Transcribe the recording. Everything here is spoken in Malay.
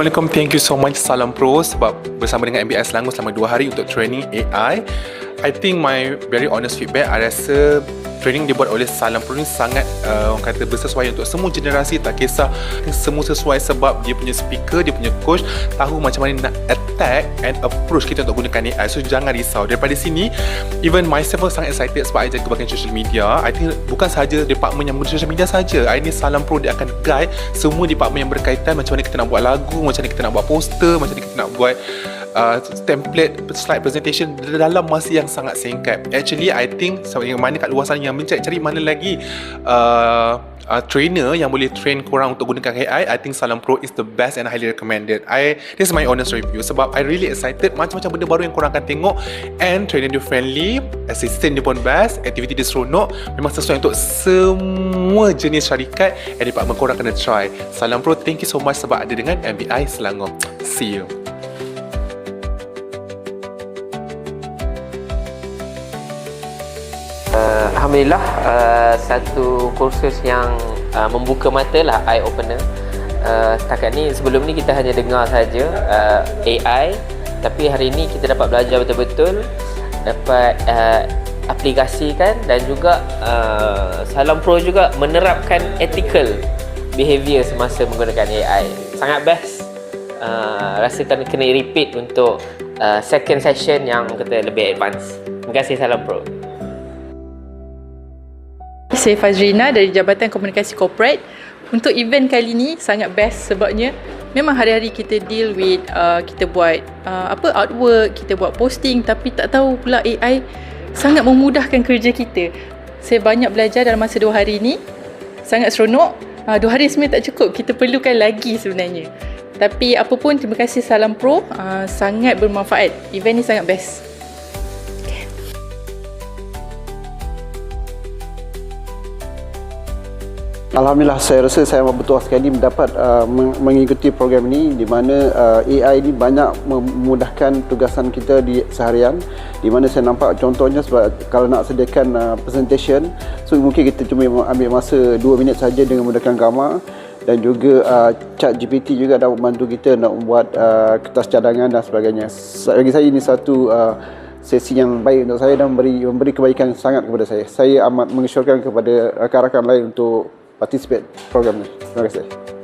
Assalamualaikum, thank you so much Salam Pro sebab bersama dengan MBS Selangor selama 2 hari untuk training AI. I think my very honest feedback, I rasa training dibuat oleh Salam Pro ni sangat uh, orang kata bersesuaian untuk semua generasi tak kisah semua sesuai sebab dia punya speaker, dia punya coach tahu macam mana nak attack and approach kita untuk gunakan AI. So jangan risau. Daripada sini, even myself pun sangat excited sebab I jaga bahagian social media. I think bukan sahaja department yang guna social media saja. I ni Salam Pro dia akan guide semua department yang berkaitan macam mana kita nak buat lagu, macam mana kita nak buat poster, macam mana kita nak buat uh, template slide presentation dalam masa yang sangat singkat. Actually, I think yang mana kat luar sana yang mencari-cari mana lagi uh, uh, trainer yang boleh train korang untuk gunakan AI, I think Salam Pro is the best and highly recommended. I this is my honest review sebab I really excited macam-macam benda baru yang korang akan tengok and trainer dia friendly, assistant dia pun best, activity dia seronok, memang sesuai untuk semua jenis syarikat and department korang kena try. Salam Pro, thank you so much sebab ada dengan MBI Selangor. See you. Alhamdulillah uh, satu kursus yang uh, membuka mata lah eye opener. Uh, setakat ni sebelum ni kita hanya dengar saja uh, AI tapi hari ini kita dapat belajar betul-betul dapat uh, aplikasikan dan juga uh, Salam Pro juga menerapkan ethical behavior semasa menggunakan AI. Sangat best. Uh, rasa kena, repeat untuk uh, second session yang kata lebih advance. Terima kasih Salam Pro. Saya Fazrina dari Jabatan Komunikasi Corporate. Untuk event kali ni sangat best sebabnya memang hari-hari kita deal with uh, kita buat uh, apa artwork, kita buat posting tapi tak tahu pula AI sangat memudahkan kerja kita. Saya banyak belajar dalam masa dua hari ni. Sangat seronok. Uh, dua hari sebenarnya tak cukup. Kita perlukan lagi sebenarnya. Tapi apa pun terima kasih Salam Pro. Uh, sangat bermanfaat. Event ni sangat best. Alhamdulillah saya rasa saya amat bertuah sekali mendapat uh, mengikuti program ini di mana uh, AI ini banyak memudahkan tugasan kita di seharian di mana saya nampak contohnya sebab kalau nak sediakan uh, presentation so mungkin kita cuma ambil masa 2 minit saja dengan menggunakan gambar dan juga uh, chat GPT juga dapat membantu kita nak membuat uh, kertas cadangan dan sebagainya. Bagi saya ini satu uh, sesi yang baik untuk saya dan memberi memberi kebaikan sangat kepada saya. Saya amat mengesyorkan kepada rakan-rakan lain untuk participate program ni. Terima kasih.